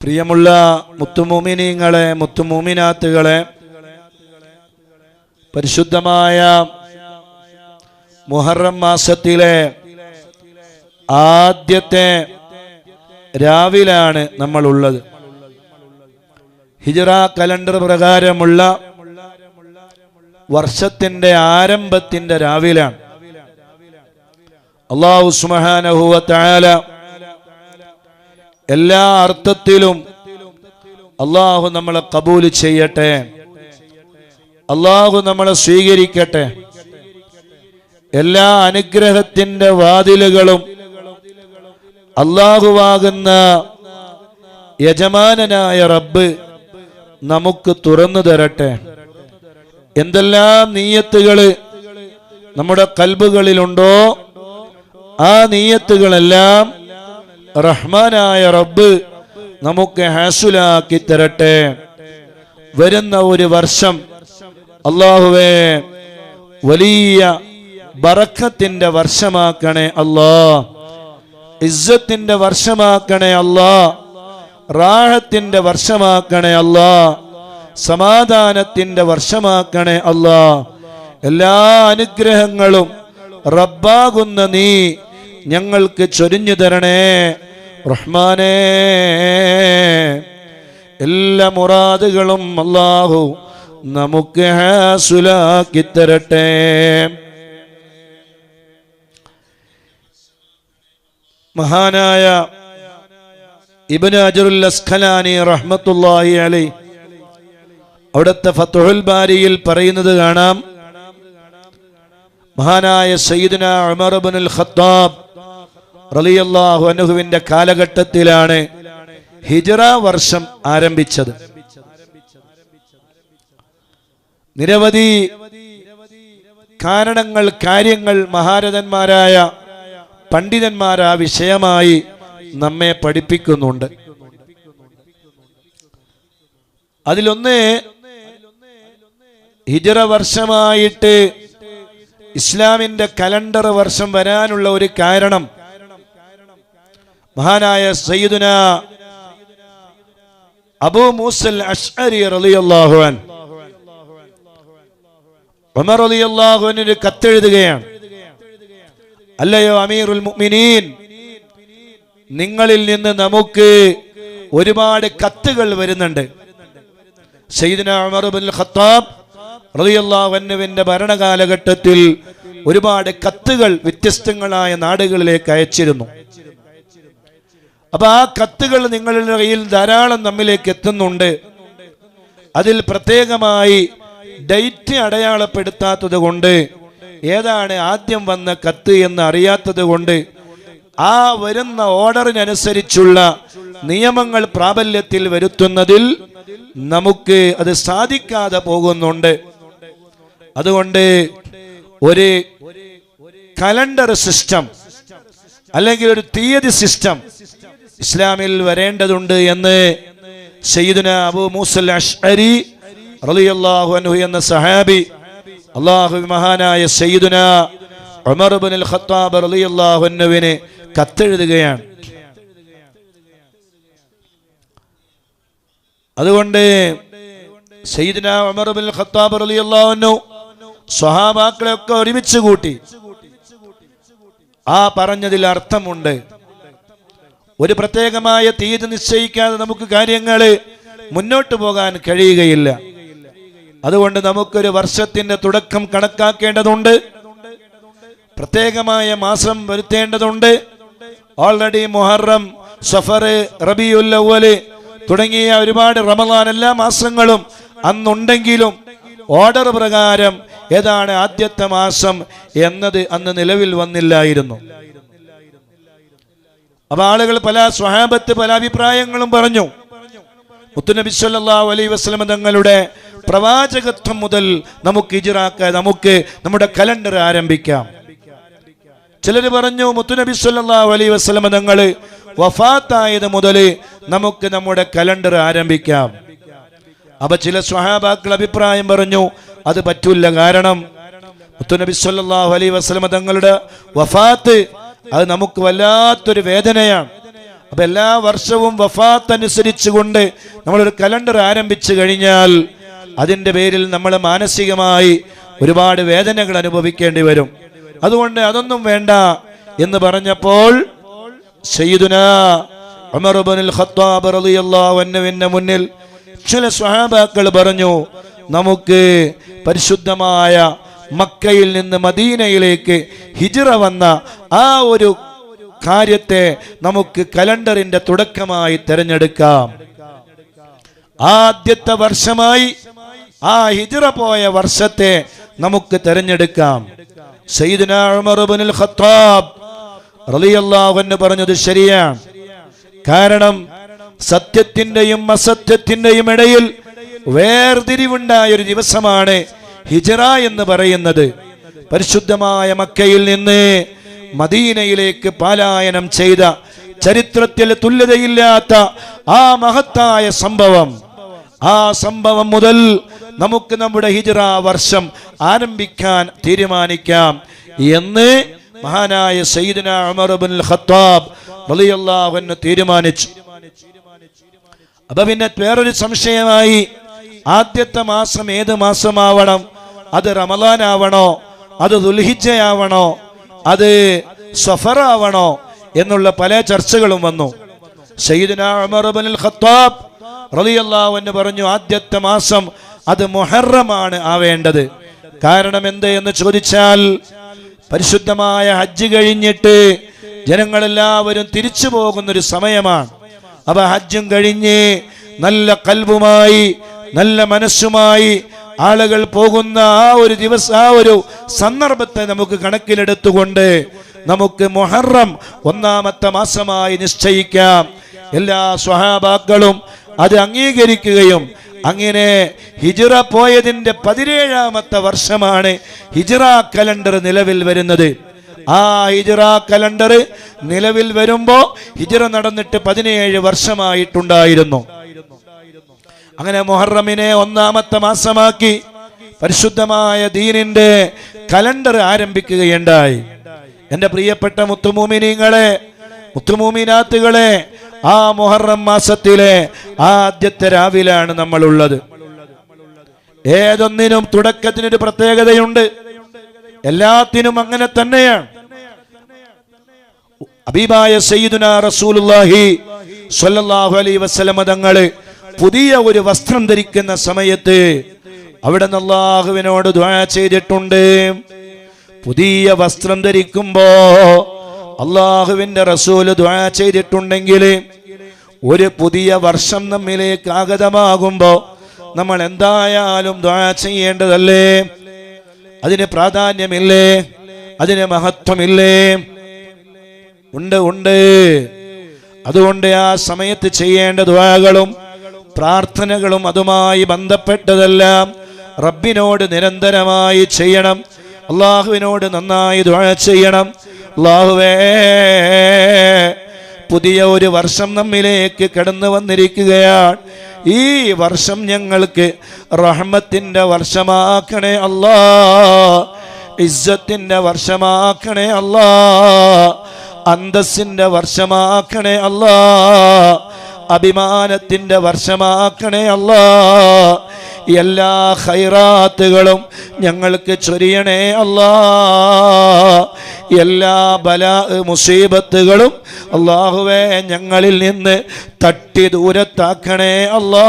പ്രിയമുള്ള മുത്തുമൂമിനീങ്ങളെ മുത്തുമൂമിനാത്തുകളെ പരിശുദ്ധമായ മുഹറം മാസത്തിലെ ആദ്യത്തെ രാവിലാണ് നമ്മളുള്ളത്. ഹിജറ കലണ്ടർ പ്രകാരമുള്ള വർഷത്തിന്റെ ആരംഭത്തിന്റെ രാവിലാണ്. അള്ളാഹു സുബ്ഹാനഹു തആല എല്ലാ അർത്ഥത്തിലും അള്ളാഹു നമ്മളെ കബൂൽ ചെയ്യട്ടെ. അള്ളാഹു നമ്മളെ സ്വീകരിക്കട്ടെ. എല്ലാ അനുഗ്രഹത്തിന്റെ വാതിലുകളും അള്ളാഹുവാകുന്ന യജമാനനായ റബ്ബ് നമുക്ക് തുറന്നു തരട്ടെ. എന്തെല്ലാം നീയത്തുകൾ നമ്മുടെ കൽബുകളിലുണ്ടോ ആ നീയത്തുകളെല്ലാം റഹ്മാനായ റബ്ബ് നമുക്ക് ഹാസുലാക്കി തരട്ടെ. വരുന്ന ഒരു വർഷം അള്ളാഹുവേ വലിയ ബറക്കത്തിന്റെ വർഷമാക്കണേ അല്ലാ. ഇസ്സത്തിന്റെ വർഷമാക്കണേ അല്ലാ. റാഹത്തിന്റെ വർഷമാക്കണേ അല്ലാ. സമാധാനത്തിന്റെ വർഷമാക്കണേ അല്ലാ. എല്ലാ അനുഗ്രഹങ്ങളും റബ്ബാകുന്ന നീ ഞങ്ങൾക്ക് ചൊരിഞ്ഞു തരണേ. റഹ്മാനേ. എല്ലാ മുറാദുകളും അല്ലാഹു നമുക്ക് ഹാസുലാക്കി തരട്ടെ. മഹാനായ ഇബ്നു അജറുൽ അസ്ഖലാനി റഹ്മത്തുള്ളാഹി അലൈ അവിടുത്തെ ഫത്തുഹുൽ ബാരിയിൽ പറയുന്നത് കാണാം. മഹാനായ സയ്യിദുന ഉമർ ഇബ്നുൽ ഖത്താബ് റലിയല്ലാഹു അനുഹുവിന്റെ കാലഘട്ടത്തിലാണ് ഹിജറ വർഷം ആരംഭിച്ചത്. നിരവധി കാരണങ്ങൾ കാര്യങ്ങൾ മഹാരഥന്മാരായ പണ്ഡിതന്മാർ ആ വിഷയമായി നമ്മെ പഠിപ്പിക്കുന്നുണ്ട്. അതിലൊന്ന് ഹിജറ വർഷമായിട്ട് ഇസ്ലാമിന്റെ കലണ്ടർ വർഷം വരാനുള്ള ഒരു കാരണം. മഹാനായ സയ്യിദുന അബൂ മൂസൽ അഷ്അരി റളിയല്ലാഹു അൻ. ഉമർ റളിയല്ലാഹു അൻഹു കത്തെഴുതുകയാണ്. അല്ലയോ അമീറുൽ മുഅ്മിനീൻ നിങ്ങളിൽ നിന്ന് നമുക്ക് ഒരുപാട് കത്തുകൾ വരുന്നുണ്ട്. സയ്യിദുന ഉമർ ഖത്താബ് റളിയല്ലാഹു അൻഹുവിന്റെ ഭരണകാലഘട്ടത്തിൽ ഒരുപാട് കത്തുകൾ വ്യത്യസ്തങ്ങളായ നാടുകളിലേക്ക് അയച്ചിരുന്നു. അപ്പൊ ആ കത്തുകൾ നിങ്ങളുടെ കയ്യിൽ ധാരാളം നമ്മിലേക്ക് എത്തുന്നുണ്ട്. അതിൽ പ്രത്യേകമായി ഡേറ്റ് അടയാളപ്പെടുത്താത്തത് കൊണ്ട് ഏതാണ് ആദ്യം വന്ന കത്ത് എന്ന് അറിയാത്തത് കൊണ്ട് ആ വരുന്ന ഓർഡറിനനുസരിച്ചുള്ള നിയമങ്ങൾ പ്രാബല്യത്തിൽ വരുത്തുന്നതിൽ നമുക്ക് അത് സാധിക്കാതെ പോകുന്നുണ്ട്. അതുകൊണ്ട് ഒരു കലണ്ടർ സിസ്റ്റം അല്ലെങ്കിൽ ഒരു തീയതി സിസ്റ്റം ഇസ്ലാമിൽ വരേണ്ടതുണ്ട് എന്ന് സയ്യിദുന അബു മൂസൽ അഷ്അരി റളിയല്ലാഹു അൻഹു എന്ന സഹാബി അള്ളാഹു മഹാനായ സയ്യിദുന ഉമർ ഇബ്നുൽ ഖത്താബ് റളിയല്ലാഹു അൻഹുവിനെ കത്തെഴുതുകയാണ്. അതുകൊണ്ട് സയ്യിദുന ഉമർ ഇബ്നുൽ ഖത്താബ് റളിയല്ലാഹു അൻഹു സ്വഹാബാക്കളെ ഒക്കെ ഒരുമിച്ച് കൂട്ടി. ആ പറഞ്ഞതിൽ അർത്ഥമുണ്ട്. ഒരു പ്രത്യേകമായ തീയതി നിശ്ചയിക്കാതെ നമുക്ക് കാര്യങ്ങൾ മുന്നോട്ട് പോകാൻ കഴിയുകയില്ല. അതുകൊണ്ട് നമുക്കൊരു വർഷത്തിന്റെ തുടക്കം കണക്കാക്കേണ്ടതുണ്ട്. പ്രത്യേകമായ മാസം വരുത്തേണ്ടതുണ്ട്. ഓൾറെഡി മൊഹറം സഫർ റബിയുല്ലവൽ തുടങ്ങിയ ഒരുപാട് റമദാൻ എല്ലാ മാസങ്ങളും അന്നുണ്ടെങ്കിലും ഓർഡർ പ്രകാരം ഏതാണ് ആദ്യത്തെ മാസം എന്നത് അന്ന് നിലവിൽ വന്നില്ലായിരുന്നു. അപ്പൊ ആളുകൾ പല സ്വഹാബത്ത് പല അഭിപ്രായങ്ങളും പറഞ്ഞു. മുത്തുനബി സല്ലാ അലൈ വസ്ലമ തങ്ങളുടെ പ്രവാചകത്വം മുതൽ നമുക്ക് ഇജിറാക്ക നമുക്ക് നമ്മുടെ കലണ്ടർ ആരംഭിക്കാം. ചിലർ പറഞ്ഞു മുത്തുനബി സല്ലാ അലൈ വസ്ലമ തങ്ങൾ വഫാത്തായത് മുതൽ നമുക്ക് നമ്മുടെ കലണ്ടർ ആരംഭിക്കാം. അപ്പൊ ചില സ്വഹാബാക്കൾ അഭിപ്രായം പറഞ്ഞു അത് പറ്റൂല കാരണം മുത്തുനബി സല്ലാഹു അലൈ വസ്ലമ തങ്ങളുടെ വഫാത്ത് അത് നമുക്ക് വല്ലാത്തൊരു വേദനയാണ്. അപ്പൊ എല്ലാ വർഷവും വഫാത്ത് അനുസരിച്ചുകൊണ്ട് നമ്മളൊരു കലണ്ടർ ആരംഭിച്ചു കഴിഞ്ഞാൽ അതിന്റെ പേരിൽ നമ്മൾ മാനസികമായി ഒരുപാട് വേദനകൾ അനുഭവിക്കേണ്ടി വരും. അതുകൊണ്ട് അതൊന്നും വേണ്ട എന്ന് പറഞ്ഞപ്പോൾ ഖത്താബ് മുന്നിൽ ചില സ്വഹാബാക്കൾ പറഞ്ഞു നമുക്ക് പരിശുദ്ധമായ മക്കയിൽ നിന്ന് മദീനയിലേക്ക് ഹിജിറ വന്ന ആ ഒരു കാര്യത്തെ നമുക്ക് കലണ്ടറിന്റെ തുടക്കമായി തിരഞ്ഞെടുക്കാം. ആദ്യത്തെ വർഷമായി ആ ഹിജിറ പോയ വർഷത്തെ നമുക്ക് തിരഞ്ഞെടുക്കാം. ഖത്താബ് പറഞ്ഞത് ശരിയാണ്. കാരണം സത്യത്തിന്റെയും അസത്യത്തിന്റെയും ഇടയിൽ വേർതിരിവുണ്ടായ ഒരു ദിവസമാണ് ഹിജറ എന്ന് പറയുന്നത്. പരിശുദ്ധമായ മക്കയിൽ നിന്ന് മദീനയിലേക്ക് പാലായനം ചെയ്ത ചരിത്രത്തിൽ തുല്യതയില്ലാത്ത ആ മഹത്തായ സംഭവം. ആ സംഭവം മുതൽ നമുക്ക് നമ്മുടെ ഹിജറ വർഷം ആരംഭിക്കാൻ തീരുമാനിക്കാം എന്ന് മഹാനായ സയ്യിദന ഉമർ ഖത്താബ് റളിയല്ലാഹു അൻഹു തീരുമാനിച്ചു. അപ്പൊ പിന്നെ വേറൊരു സംശയമായി ആദ്യത്തെ മാസം ഏത് മാസമാവണം? അത് റമദാൻ ആവണോ അത് ദുൽഹിജയാവണോ അത് സഫറാവണോ? എന്നുള്ള പല ചർച്ചകളും വന്നു. ഉമർ ഖത്താബ് റളിയല്ലാഹു പറഞ്ഞു ആദ്യത്തെ മാസം അത് മുഹറമാണ് ആവേണ്ടത്. കാരണം എന്ത് എന്ന് ചോദിച്ചാൽ പരിശുദ്ധമായ ഹജ്ജ് കഴിഞ്ഞിട്ട് ജനങ്ങളെല്ലാവരും തിരിച്ചു പോകുന്നൊരു സമയമാണ്. അപ്പൊ ഹജ്ജും കഴിഞ്ഞ് നല്ല കൽവുമായി നല്ല മനസ്സുമായി ആളുകൾ പോകുന്ന ആ ഒരു ദിവസം ആ ഒരു സന്ദർഭത്തെ നമുക്ക് കണക്കിലെടുത്തുകൊണ്ട് നമുക്ക് മുഹറം ഒന്നാമത്തെ മാസമായി നിശ്ചയിക്കാം. എല്ലാ സ്വഹാബാക്കളും അത് അംഗീകരിക്കുകയും അങ്ങനെ ഹിജിറ പോയതിന്റെ പതിനേഴാമത്തെ വർഷമാണ് ഹിജിറ കലണ്ടർ നിലവിൽ വരുന്നത്. ആ ഹിജിറ കലണ്ടർ നിലവിൽ വരുമ്പോൾ ഹിജിറ നടന്നിട്ട് പതിനേഴ് വർഷമായിട്ടുണ്ടായിരുന്നു. അങ്ങനെ മുഹറമിനെ ഒന്നാമത്തെ മാസമാക്കി പരിശുദ്ധമായ ദീനിന്റെ കലണ്ടർ ആരംഭിക്കുകയുണ്ടായി. എന്റെ പ്രിയപ്പെട്ട മുത്തുമൂമിനിങ്ങളെ മുത്തുമൂമിനാത്തുകളെ ആ മുഹറം മാസത്തിലെ ആദ്യത്തെ രാവിലാണ് നമ്മളുള്ളത്. ഏതൊന്നിനും തുടക്കത്തിനൊരു പ്രത്യേകതയുണ്ട്. എല്ലാത്തിനും അങ്ങനെ തന്നെയാണ്. അബീബായ സയ്യിദുന റസൂലുള്ളാഹി സ്വല്ലല്ലാഹു അലൈഹി വസല്ലം തങ്ങൾ പുതിയ ഒരു വസ്ത്രം ധരിക്കുന്ന സമയത്ത് അവിടെ നിന്ന് അള്ളാഹുവിനോട് ദ്വാ ചെയ്തിട്ടുണ്ട്. പുതിയ വസ്ത്രം ധരിക്കുമ്പോ അള്ളാഹുവിന്റെ റസൂൽ ദ്വാ ചെയ്തിട്ടുണ്ടെങ്കിൽ ഒരു പുതിയ വർഷം നമ്മിലേക്ക് ആഗതമാകുമ്പോ നമ്മൾ എന്തായാലും ദ്വാ ചെയ്യേണ്ടതല്ലേ? അതിന് പ്രാധാന്യമില്ലേ? അതിന് മഹത്വമില്ലേ? ഉണ്ട് ഉണ്ട്. അതുകൊണ്ട് ആ സമയത്ത് ചെയ്യേണ്ട ദ്വാകളും പ്രാർത്ഥനകളും അതുമായി ബന്ധപ്പെട്ടതെല്ലാം റബ്ബിനോട് നിരന്തരമായി ചെയ്യണം. അള്ളാഹുവിനോട് നന്നായി ദ്വാ ചെയ്യണം. അള്ളാഹുവേ പുതിയ ഒരു വർഷം നമ്മിലേക്ക് കടന്നു വന്നിരിക്കുകയാണ്. ഈ വർഷം ഞങ്ങൾക്ക് റഹ്മത്തിന്റെ വർഷമാക്കണേ അല്ലാ. ഇസ്സത്തിന്റെ വർഷമാക്കണേ അല്ലാ. അന്തസ്സിന്റെ വർഷമാക്കണേ അല്ലാ. അഭിമാനത്തിന്റെ വർഷമാക്കണേ അല്ല. എല്ലാ ഹൈറാത്തുകളും ഞങ്ങൾക്ക് ചൊരിയണേ അല്ലാ. എല്ലാ ബല മുസീബത്തുകളും അള്ളാഹുവെ ഞങ്ങളിൽ നിന്ന് തട്ടി ദൂരത്താക്കണേ അല്ലാ.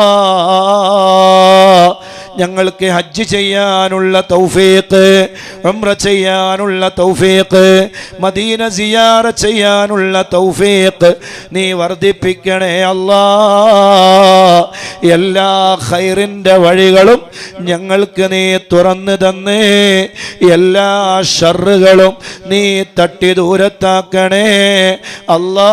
ഞങ്ങൾക്ക് ഹജ്ജ് ചെയ്യാനുള്ള തൗഫീഖ് ഉംറ ചെയ്യാനുള്ള തൗഫീഖ് മദീന സിയാറ ചെയ്യാനുള്ള തൗഫീഖ്. നീ വർദ്ധിപ്പിക്കണേ അല്ലാ. എല്ലാ ഖൈറിന്റെ വഴികളും ഞങ്ങൾക്ക് നീ തുറന്നു തന്നേ. എല്ലാ ഷറുകളും നീ തട്ടി ദൂരത്താക്കണേ. അല്ലാ.